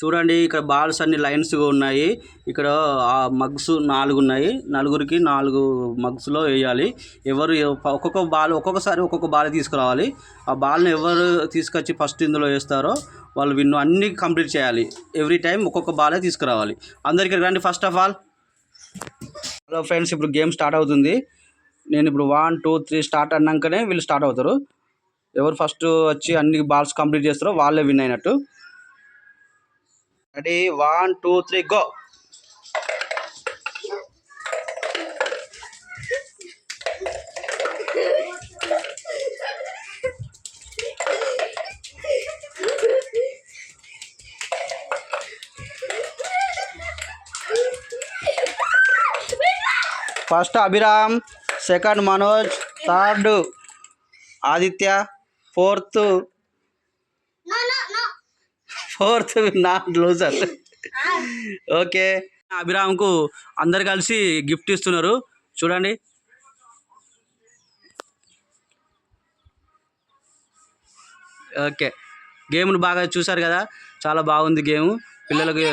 చూడండి ఇక్కడ బాల్స్ అన్ని లైన్స్గా ఉన్నాయి. ఇక్కడ ఆ మగ్స్ నాలుగు ఉన్నాయి. నలుగురికి నాలుగు మగ్స్లో వేయాలి. ఎవరు ఒక్కొక్క బాల్ ఒక్కొక్కసారి ఒక్కొక్క బాల్ తీసుకురావాలి. ఆ బాల్ని ఎవరు తీసుకొచ్చి ఫస్ట్ ఇందులో వేస్తారో వాళ్ళు విన్ అన్ని కంప్లీట్ చేయాలి. ఎవ్రీ టైం ఒక్కొక్క బాలే తీసుకురావాలి. అందరికి రండి first of all. Hello friends ఇప్పుడు గేమ్ స్టార్ట్ అవుతుంది. నేను ఇప్పుడు వన్ టూ త్రీ స్టార్ట్ అన్నాకనే వీళ్ళు స్టార్ట్ అవుతారు. ఎవరు ఫస్ట్ వచ్చి అన్ని బాల్స్ కంప్లీట్ చేస్తారో వాళ్ళే విన్ అయినట్టు. Ready one two three go first Abhiram second Manoj third Aditya fourth fourth not loser okay. అభిరామ్కు అందరు కలిసి గిఫ్ట్ ఇస్తున్నారు. చూడండి. ఓకే. గేమ్ను బాగా చూసారు కదా. చాలా బాగుంది గేమ్. పిల్లలకి